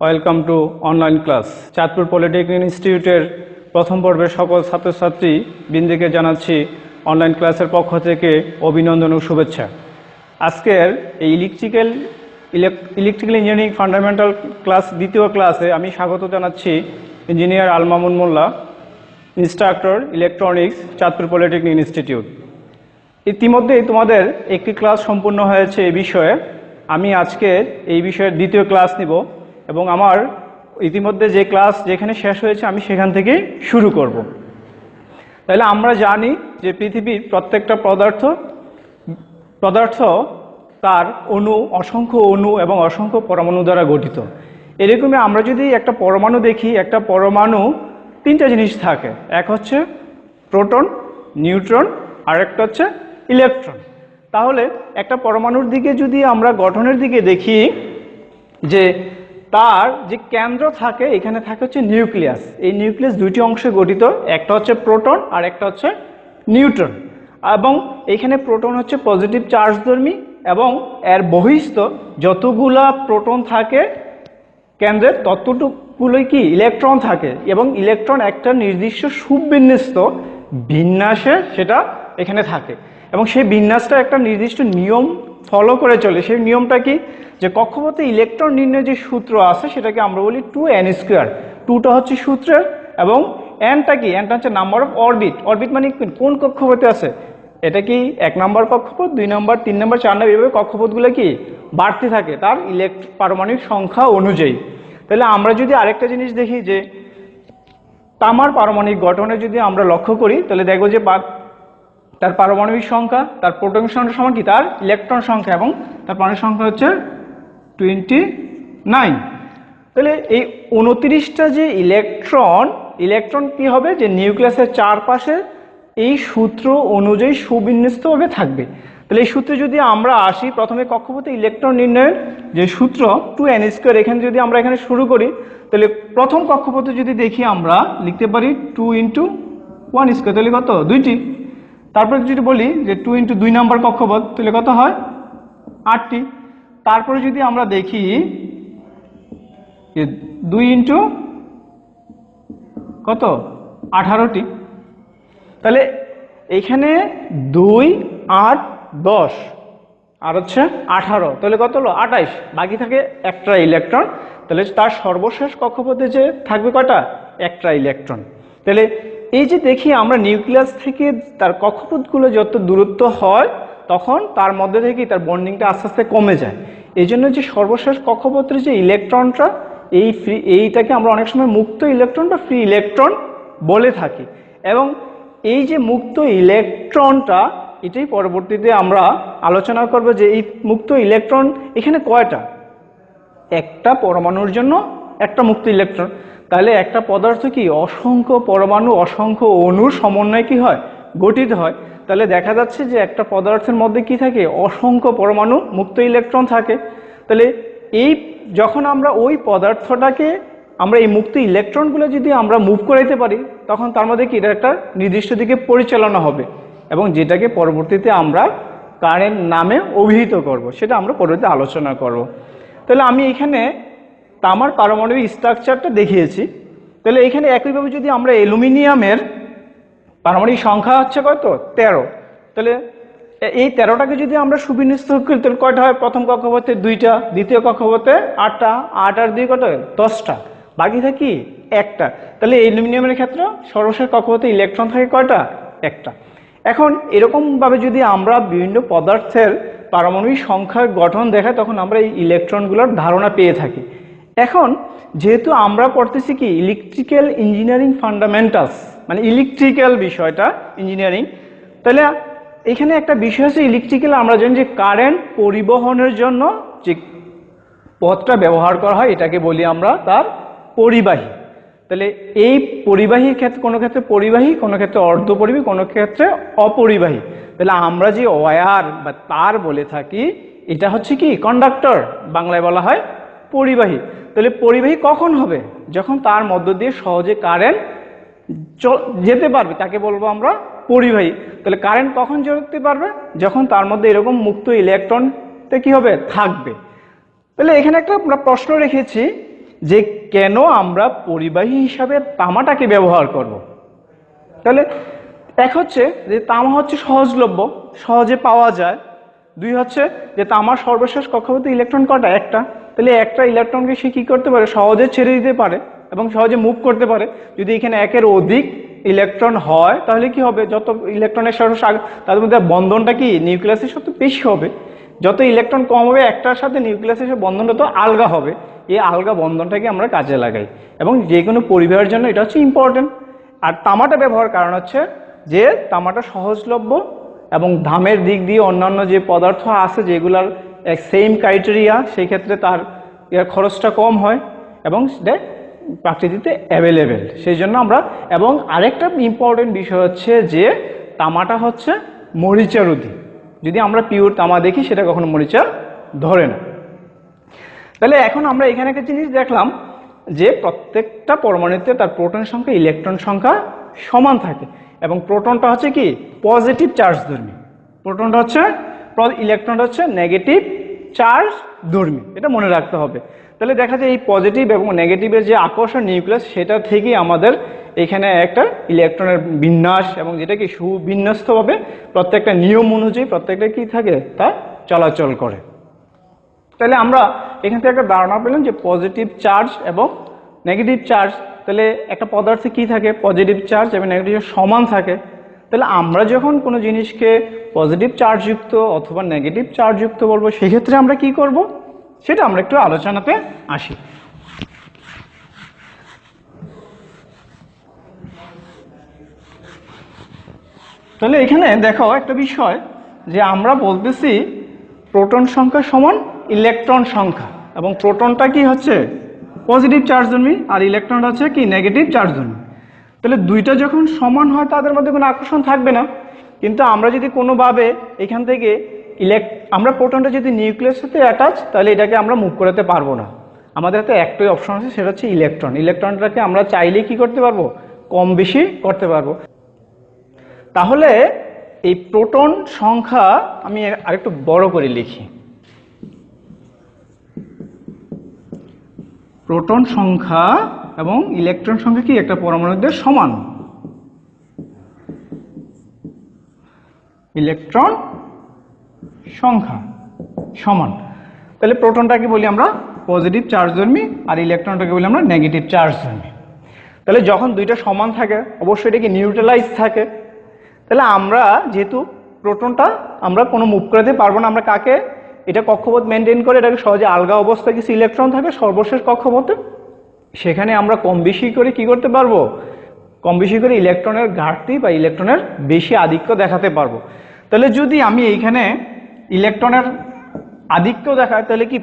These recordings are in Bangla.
Welcome to online class. Chandpur polytechnic ইনস্টিটিউটের প্রথম পর্বের সকল ছাত্রছাত্রী বিন্দুকে জানাচ্ছি অনলাইন ক্লাসের পক্ষ থেকে অভিনন্দন ও শুভেচ্ছা। আজকের এই electrical electrical engineering fundamental class দ্বিতীয় ক্লাসে আমি স্বাগত জানাচ্ছি engineer Almamun Molla, instructor electronics, Chandpur polytechnic institute. ইতিমধ্যেই তোমাদের একটি ক্লাস সম্পূর্ণ হয়েছে এই বিষয়ে। আমি আজকে এই বিষয়ের দ্বিতীয় ক্লাস নিব। এবং আমার ইতিমধ্যে যে ক্লাস যেখানে শেষ হয়েছে, আমি সেখান থেকে শুরু করব। তাহলে আমরা জানি যে পৃথিবীর প্রত্যেকটা পদার্থ পদার্থ তার অণু, অসংখ্য অণু এবং অসংখ্য পরমাণু দ্বারা গঠিত। এরকমই আমরা যদি একটা পরমাণু দেখি, একটা পরমাণু তিনটা জিনিস থাকে। এক হচ্ছে প্রোটন, নিউট্রন আর একটা হচ্ছে ইলেকট্রন। তাহলে একটা পরমাণুর দিকে যদি আমরা গঠনের দিকে দেখি যে তার যে কেন্দ্র থাকে, এখানে থাকে হচ্ছে নিউক্লিয়াস। এই নিউক্লিয়াস দুইটি অংশে গঠিত, একটা হচ্ছে প্রোটন আর একটা হচ্ছে নিউট্রন। এবং এখানে প্রোটন হচ্ছে পজিটিভ চার্জধর্মী এবং এর বহিস্থ যতগুলা প্রোটন থাকে, কেন্দ্রের ততটুকুলোই কি? ইলেকট্রন থাকে। এবং ইলেকট্রন একটা নির্দিষ্ট সুবিন্যস্ত বিন্যাসে সেটা এখানে থাকে। এবং সেই বিন্যাসটা একটা নির্দিষ্ট নিয়ম ফলো করে চলে, সেই নিয়মটা কি? যে কক্ষপথে ইলেকট্রন নির্ণয় যে সূত্র আছে, সেটাকে আমরা বলি টু এন স্কোয়ার টুটা হচ্ছে সূত্রের এবং এনটা কি? এনটা হচ্ছে নাম্বার অফ অরবিট অরবিট মানে কোন কক্ষপথে আছে? এটা কি এক নম্বর কক্ষপথ, দুই নম্বর, তিন নম্বর, চার নম্বর, এভাবে কক্ষপথগুলো কি? বাড়তে থাকে তার ইলেকট্র পারমাণবিক সংখ্যা অনুযায়ী। তাহলে আমরা যদি আরেকটা জিনিস দেখি যে তামার পারমাণবিক গঠনে যদি আমরা লক্ষ্য করি, তাহলে দেখব যে তার পারমাণবিক সংখ্যা, তার প্রোটন সংখ্যা সমান কি? তার ইলেকট্রন সংখ্যা এবং তার পারমাণবিক সংখ্যা হচ্ছে টোয়েন্টি নাইন তাহলে এই উনত্রিশটা যে ইলেকট্রন ইলেকট্রন কি হবে? যে নিউক্লিয়াসের চারপাশে এই সূত্র অনুযায়ী সুবিন্যস্তভাবে থাকবে। তাহলে এই সূত্রে যদি আমরা আসি, প্রথমে কক্ষপথে ইলেকট্রন নির্ণয়ের যে সূত্র টু এন স্কোয়ার এখানে যদি আমরা এখানে শুরু করি, তাহলে প্রথম কক্ষপথে যদি দেখি আমরা, লিখতে পারি টু ইন্টু ওয়ান স্কোয়ার তাহলে কত? দুইটি। তারপরে যদি বলি যে টু ইন্টু দুই নাম্বার কক্ষপথ, তাহলে কত হয়? আটটি। তারপরে যদি আমরা দেখি যে দুই ইন্টু কত? আঠারোটি। তাহলে এখানে দুই, আট, দশ, আর হচ্ছে আঠারো। তাহলে কত হলো? আঠাইশ। বাকি থাকে একটা ইলেকট্রন তাহলে তার সর্বশেষ কক্ষপথে যে থাকবে কটা একটা ইলেকট্রন তাহলে এই যে দেখি আমরা নিউক্লিয়াস থেকে তার কক্ষপথগুলো যত দূরত্ব হয়, তখন তার মধ্যে থেকে তার বন্ডিংটা আস্তে আস্তে কমে যায়। এই জন্য যে সর্বশেষ কক্ষপথের যে ইলেকট্রনটা এই ফ্রি এইটাকে আমরা অনেক সময় মুক্ত ইলেকট্রন বা ফ্রি ইলেকট্রন বলে থাকি। এবং এই যে মুক্ত ইলেকট্রনটা এটাই পরবর্তীতে আমরা আলোচনা করব যে এই মুক্ত ইলেকট্রন এখানে কয়টা? একটা পরমাণুর জন্য, একটা মুক্ত ইলেকট্রন তাহলে একটা পদার্থ কি? অসংখ্য পরমাণু, অসংখ্য অণুর সমন্বয়ে কি হয়? গঠিত হয়। তাহলে দেখা যাচ্ছে যে একটা পদার্থের মধ্যে কি থাকে? অসংখ্য পরমাণু, মুক্ত ইলেকট্রন থাকে। তাহলে এই যখন আমরা ওই পদার্থটাকে, আমরা এই মুক্ত ইলেকট্রনগুলো যদি আমরা মুভ করাইতে পারি, তখন তার মধ্যে কি? এটা একটা নির্দিষ্ট দিকে পরিচালনা হবে এবং যেটাকে পরবর্তীতে আমরা কারেন্ট নামে অভিহিত করব, সেটা আমরা পরবর্তীতে আলোচনা করব। তাহলে আমি এখানে তামার পারমাণবিক স্ট্রাকচারটা দেখিয়েছি। তাহলে এখানে একইভাবে যদি আমরা অ্যালুমিনিয়ামের পারমাণবিক সংখ্যা হচ্ছে কত? তেরো। তাহলে এই তেরোটাকে যদি আমরা সুবিন্যস্ত করি, তাহলে কয়টা হয়? প্রথম কক্ষপথে দুইটা, দ্বিতীয় কক্ষপথে আটটা, আট আর দুই কটা দশটা। বাকি থাকে? একটা। তাহলে অ্যালুমিনিয়ামের ক্ষেত্রে সর্বশেষ কক্ষপথে ইলেকট্রন থাকে কয়টা? একটা। এখন এরকমভাবে যদি আমরা বিভিন্ন পদার্থের পারমাণবিক সংখ্যার গঠন দেখাই, তখন আমরা এই ইলেকট্রনগুলোর ধারণা পেয়ে থাকি। এখন যেহেতু আমরা পড়তেছি কি ইলেকট্রিক্যাল ইঞ্জিনিয়ারিং ফান্ডামেন্টালস মানে ইলেকট্রিক্যাল বিষয়টা ইঞ্জিনিয়ারিং তাহলে এখানে একটা বিষয় আছে ইলেকট্রিক্যাল আমরা জানি যে কারেন্ট পরিবহনের জন্য যে পথটা ব্যবহার করা হয়, এটাকে বলি আমরা তার পরিবাহী। তাহলে এই পরিবাহীর ক্ষেত্রে কোনো ক্ষেত্রে পরিবাহী, কোনো ক্ষেত্রে অর্ধপরিবাহী, কোনো ক্ষেত্রে অপরিবাহী। তাহলে আমরা যে ওয়ার বা তার বলে থাকি, এটা হচ্ছে কি কন্ডাক্টর বাংলায় বলা হয় পরিবাহী। তাহলে পরিবাহী কখন হবে? যখন তার মধ্য দিয়ে সহজে কারেন্ট যেতে পারবে, তাকে বলব আমরা পরিবাহী। তাহলে কারেন্ট কখন যেতে পারবে? যখন তার মধ্যে এরকম মুক্ত ইলেকট্রন কি হবে? থাকবে। তাহলে এখানে একটা আমরা প্রশ্ন রেখেছি যে কেন আমরা পরিবাহী হিসাবে তামাটাকে ব্যবহার করব। তাহলে এক হচ্ছে যে তামা হচ্ছে সহজলভ্য, সহজে পাওয়া যায়। দুই হচ্ছে যে তামার সর্বশেষ কক্ষপথে ইলেকট্রন কটা? একটা। তাহলে একটা ইলেকট্রনকে সে কী করতে পারে? সহজে ছেড়ে দিতে পারে এবং সহজে মুভ করতে পারে। যদি এখানে একের অধিক ইলেকট্রন হয়, তাহলে কি হবে? যত ইলেকট্রনের সাথে তাদের মধ্যে বন্ধনটা কি? নিউক্লিয়াসের সাথে বেশি হবে। যত ইলেকট্রন কম হবে, একটার সাথে নিউক্লিয়াসের বন্ধনটা তো আলগা হবে। এই আলগা বন্ধনটাকে আমরা কাজে লাগাই। এবং যে কোনো পরিবাহের জন্য এটা হচ্ছে ইম্পর্টেন্ট আর তামাটা ব্যবহার কারণ হচ্ছে যে তামাটা সহজলভ্য এবং দামের দিক দিয়ে অন্যান্য যে পদার্থ আছে যেগুলার সেম ক্রাইটেরিয়া সেই ক্ষেত্রে তার খরচটা কম হয় এবং সেটা প্রাকৃতিতে অ্যাভেলেবেল সেই জন্য আমরা, এবং আরেকটা ইম্পর্টেন্ট বিষয় হচ্ছে যে, তামাটা হচ্ছে মরিচারোধী যদি আমরা পিওর তামা দেখি, সেটা কখনো মরিচা ধরে না। তাহলে এখন আমরা এখানে একটা জিনিস দেখলাম যে, প্রত্যেকটা পরমাণুতে তার প্রোটন সংখ্যা ইলেকট্রন সংখ্যা সমান থাকে। এবং প্রোটনটা হচ্ছে কি? পজিটিভ চার্জ ধর্মী। প্রোটনটা হচ্ছে ইলেকট্রনটা হচ্ছে নেগেটিভ চার্জ ধর্মী এটা মনে রাখতে হবে। তাহলে দেখা যায় এই পজিটিভ এবং নেগেটিভের যে আকর্ষণ নিউক্লিয়াস সেটা থেকেই আমাদের এখানে একটা ইলেকট্রনের বিন্যাস এবং যেটা কি সুবিন্যস্তভাবে প্রত্যেকটা নিয়ম অনুযায়ী প্রত্যেকটা কি থাকে? তা চলাচল করে। তাহলে আমরা এখান থেকে একটা ধারণা পেলাম যে পজিটিভ চার্জ এবং নেগেটিভ চার্জ তাহলে একটা পদার্থে কি থাকে? পজিটিভ চার্জ এবং নেগেটিভ সমান থাকে। তাহলে আমরা যখন কোনো জিনিসকে পজিটিভ চার্জযুক্ত অথবা নেগেটিভ চার্জযুক্ত বলব, সেক্ষেত্রে আমরা কি করব? সেটা আমরা একটু আলোচনাতে আসি। তাহলে এখানে দেখো একটা বিষয় যে আমরা বলতেছি প্রোটন সংখ্যা সমান ইলেকট্রন সংখ্যা, এবং প্রোটনটা কি হচ্ছে? পজিটিভ চার্জ জন্মি আর ইলেকট্রনটা হচ্ছে কি? নেগেটিভ চার্জ জন্মি তাহলে দুইটা যখন সমান হয়, তাদের মধ্যে কোনো আকর্ষণ থাকবে না। কিন্তু আমরা যদি কোনোভাবে এখান থেকে ইলেক আমরা প্রোটনটা যদি নিউক্লিয়াসের সাথে অ্যাটাচ তাহলে এটাকে আমরা মুভ করাতে পারব না। আমাদের হাতে একটাই অপশন আছে, সেটা হচ্ছে ইলেকট্রন ইলেকট্রনটাকে আমরা চাইলেই কি করতে পারব? কম বেশি করতে পারব। তাহলে এই প্রোটন সংখ্যা আমি আরেকটু বড় করে লিখি। প্রোটন সংখ্যা এবং ইলেকট্রন সংখ্যা কি? একটা পরমাণুদের সমান। ইলেকট্রন সংখ্যা সমান। তাহলে প্রোটনটাকে বলি আমরা? পজিটিভ চার্জ ধর্মী আর ইলেকট্রনটাকে বলি আমরা? নেগেটিভ চার্জ ধর্মী তাহলে যখন দুইটা সমান থাকে, অবশ্যই এটা কি নিউট্রালাইজ থাকে? তাহলে আমরা যেহেতু প্রোটনটা আমরা কোনো মুভ করে দিতে পারব না, আমরা কাকে এটা কক্ষপথ মেনটেন করে এটাকে সহজে আলগা অবস্থায় কিছু ইলেকট্রন থাকে, সর্বশেষ কক্ষপথে। সেখানে আমরা কম বেশি করে কি করতে পারব? কম বেশি করে ইলেকট্রনের ঘাটতি বা ইলেকট্রনের বেশি আধিক্য দেখাতে পারব। তাহলে যদি আমি এইখানে ইলেকট্রনের আধিক্য দেখাই, তাহলে কি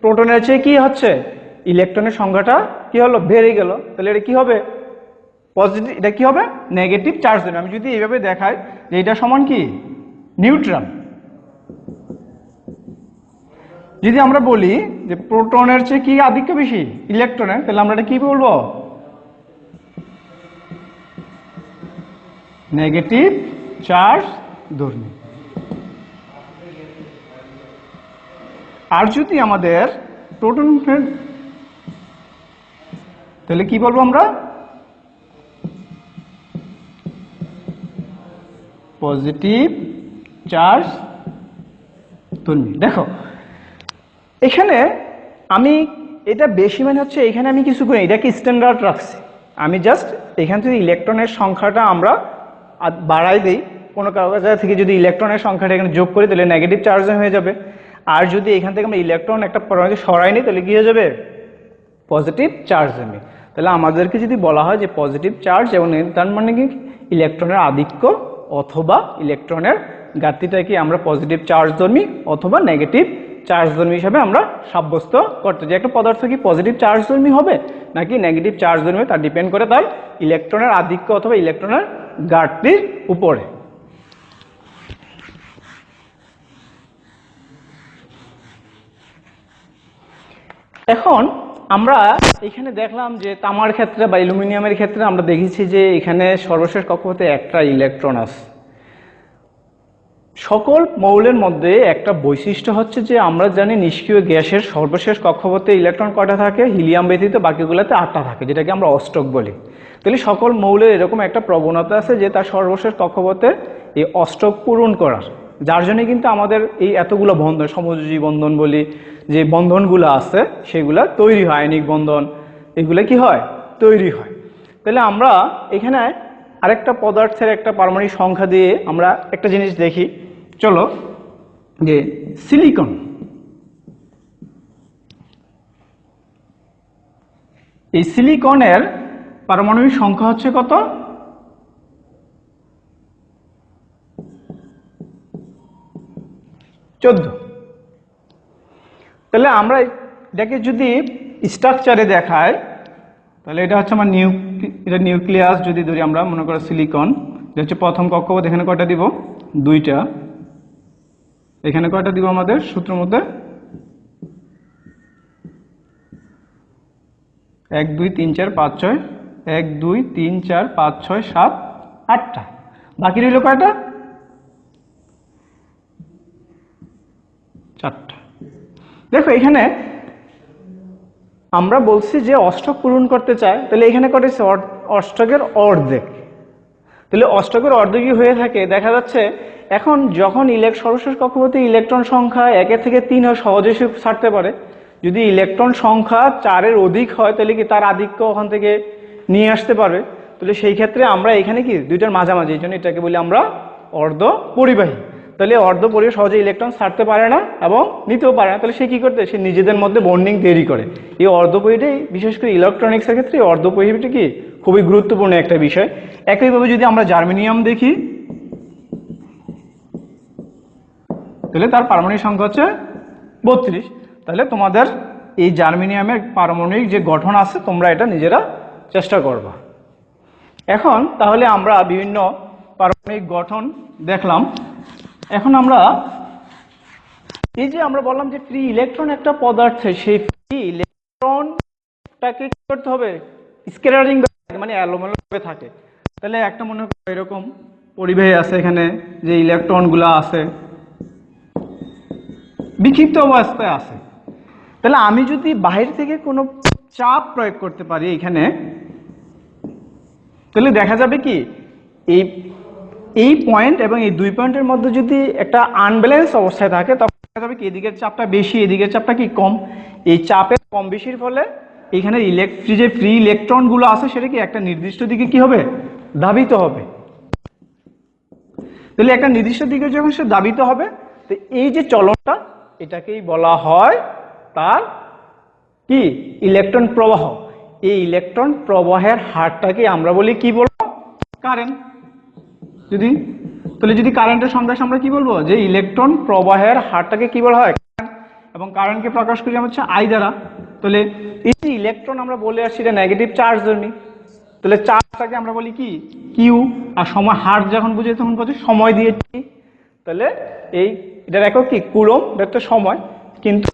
প্রোটনের চেয়ে কি হচ্ছে? ইলেকট্রনের সংখ্যাটা কি হলো? বেড়ে গেল। তাহলে এটা কি হবে? পজিটিভ এটা কি হবে? নেগেটিভ চার্জ দেবে। আমি যদি এইভাবে দেখাই, যে এটা সমান কি? নিউট্রন যদি আমরা বলি যে প্রোটনের চেয়ে কি আধিক্য বেশি? ইলেকট্রনের, তাহলে আমরা এটা কি বলব? নেগেটিভ চার্জ ধর্মী আর যদি আমাদের প্রোটন তাহলে কি বলব আমরা? পজিটিভ চার্জ ধর্মী দেখো এখানে আমি এটা বেশি মানে হচ্ছে এখানে আমি কিছু করি এটাকে স্ট্যান্ডার্ড রাখছি। আমি জাস্ট এখান থেকে ইলেকট্রনের সংখ্যাটা আমরা বাড়াই দিই। কোনো কাগজ থেকে যদি ইলেকট্রনের সংখ্যাটা এখানে যোগ করি, তাহলে নেগেটিভ চার্জ হয়ে যাবে। আর যদি এখান থেকে আমরা ইলেকট্রন একটা পরমাণু সরাই নিই, তাহলে কী হয়ে যাবে? পজিটিভ চার্জ নেবে তাহলে আমাদেরকে যদি বলা হয় যে পজিটিভ চার্জ এবং তার মানে কি? ইলেকট্রনের আধিক্য অথবা ইলেকট্রনের ঘাটতিটাকে আমরা পজিটিভ চার্জ ধর্মী অথবা নেগেটিভ চার্জ ধর্মী হিসাবে আমরা সাব্যস্ত করতে যে একটা পদার্থ কি পজিটিভ চার্জ ধর্মী হবে, নাকি নেগেটিভ চার্জ ধর্মী তা ডিপেন্ড করে তার ইলেকট্রনের আধিক্য অথবা ইলেকট্রনের ঘাটতির উপরে? এখন আমরা এখানে দেখলাম যে তামার ক্ষেত্রে বা অ্যালুমিনিয়ামের ক্ষেত্রে আমরা দেখেছি যে এখানে সর্বশেষ কক্ষপথে একটা ইলেকট্রন আছে। সকল মৌলের মধ্যে একটা বৈশিষ্ট্য হচ্ছে যে আমরা জানি নিষ্ক্রিয় গ্যাসের সর্বশেষ কক্ষপথে ইলেকট্রন কয়টা থাকে? হিলিয়াম ব্যতীত বাকিগুলোতে আটটা থাকে, যেটাকে আমরা অষ্টক বলি। তাহলে সকল মৌলের এরকম একটা প্রবণতা আছে যে তার সর্বশেষ কক্ষপথে এই অষ্টক পূরণ করার। যার জন্য কিন্তু আমাদের এই এতগুলো বন্ধন, সমযোজী বন্ধন বলি, যে বন্ধনগুলো আছে, সেগুলা তৈরি হয়, আয়নিক বন্ধন, এগুলো কি হয়? তৈরি হয়। তাহলে আমরা এখানে আরেকটা পদার্থের একটা পারমাণবিক সংখ্যা দিয়ে আমরা একটা জিনিস দেখি। চলো, যে সিলিকন এই সিলিকনের পারমাণবিক সংখ্যা হচ্ছে কত? চোদ্দ। তাহলে আমরা এটাকে যদি স্ট্রাকচারে দেখায় তাহলে এটা হচ্ছে আমার নিউ এটা নিউক্লিয়াস যদি ধরি আমরা, মনে করো সিলিকন এটা হচ্ছে প্রথম কক্ষপথ, এখানে কটা দিব? দুইটা। এখানে কয়টা দিব আমাদের? সূত্রের মধ্যে? এক, দুই, তিন, চার, পাঁচ, ছয়। এক, দুই, তিন, চার, পাঁচ, ছয়, সাত, আটটা। বাকি রইল কয়টা? চারটা। দেখো, এখানে আমরা বলছি যে অষ্টক পূরণ করতে চায়, তাহলে এখানে করেছে অষ্টকের অর্ধেক। তাহলে অষ্টকের অর্ধেকই হয়ে থাকে। দেখা যাচ্ছে, এখন যখন ইলেক সর্বশেষ কক্ষপথে ইলেকট্রন সংখ্যা একের থেকে তিন হয়, সহজে ছাড়তে পারে। যদি ইলেকট্রন সংখ্যা চারের অধিক হয়, তাহলে কি তার আধিক্য ওখান থেকে নিয়ে আসতে পারবে তাহলে সেই ক্ষেত্রে আমরা এখানে কি, দুইটার মাঝামাঝি, এই জন্য এটাকে বলি আমরা অর্ধ পরিবাহী। তাহলে অর্ধ পরিবাহী সহজে ইলেকট্রন ছাড়তে পারে না এবং নিতেও পারে না। তাহলে সে কি করতে? সে নিজেদের মধ্যে বন্ডিং তৈরি করে। এই অর্ধপরিটাই বিশেষ করে ইলেকট্রনিক্সের ক্ষেত্রে এই অর্ধপরিবাহীটা কি? খুবই গুরুত্বপূর্ণ একটা বিষয়। একইভাবে যদি আমরা জার্মেনিয়াম দেখি, তাহলে তার পারমাণবিক সংখ্যা হচ্ছে বত্রিশ। তাহলে তোমাদের এই জার্মেনিয়ামের পারমাণবিক যে গঠন আছে, তোমরা এটা নিজেরা চেষ্টা করবা। এখন তাহলে আমরা বিভিন্ন পারমাণবিক গঠন দেখলাম। এখন আমরা এই যে আমরা বললাম যে ফ্রি ইলেকট্রন একটা পদার্থে, সেই ফ্রি ইলেকট্রনটাকে কি করতে হবে? স্কেটারিং মানে ভাবে থাকে। তাহলে একটা মনে করো এরকম পরিবাহী আছে এখানে, যে ইলেকট্রনগুলো আছে। বিক্ষিপ্ত অবস্থায় আছে। তাহলে আমি যদি বাহির থেকে কোনো চাপ প্রয়োগ করতে পারি এখানে, তাহলে দেখা যাবে কি, এই এই পয়েন্ট এবং এই দুই পয়েন্টের মধ্যে যদি একটা আনব্যালেন্স অবস্থায় থাকে, তখন দেখা যাবে কি এদিকের চাপটা বেশি, এদিকের চাপটা কি কম। এই চাপের কম বেশির ফলে এখানে ইলেকট্রি যে ফ্রি ইলেকট্রনগুলো আছে, সেটা কি একটা নির্দিষ্ট দিকে কি হবে? ধাবিত হবে। তাহলে একটা নির্দিষ্ট দিকে যখন সে দাবিত হবে, তো এই যে চলনটা, এটাকেই বলা হয় তার কি? ইলেকট্রন প্রবাহ। এই ইলেকট্রন প্রবাহের হারটাকে আমরা বলি কি বলব? কারেন্ট যদি, তাহলে যদি কারেন্টের সংজ্ঞা আমরা কি বলব? যে ইলেকট্রন প্রবাহের হারটাকে কি বলা হয়? এবং কারেন্টকে প্রকাশ করি আমরা হচ্ছে আই দ্বারা। তাহলে এই যে ইলেকট্রন আমরা বলে আসছি, এটা নেগেটিভ চার্জ জন্য। তাহলে চার্জটাকে আমরা বলি কি? কিউ আর সময়, হার যখন বুঝে তখন বলছি সময় দিয়েছি তাহলে এই, এটার একক কি? কুলম এটা একটা সময়। কিন্তু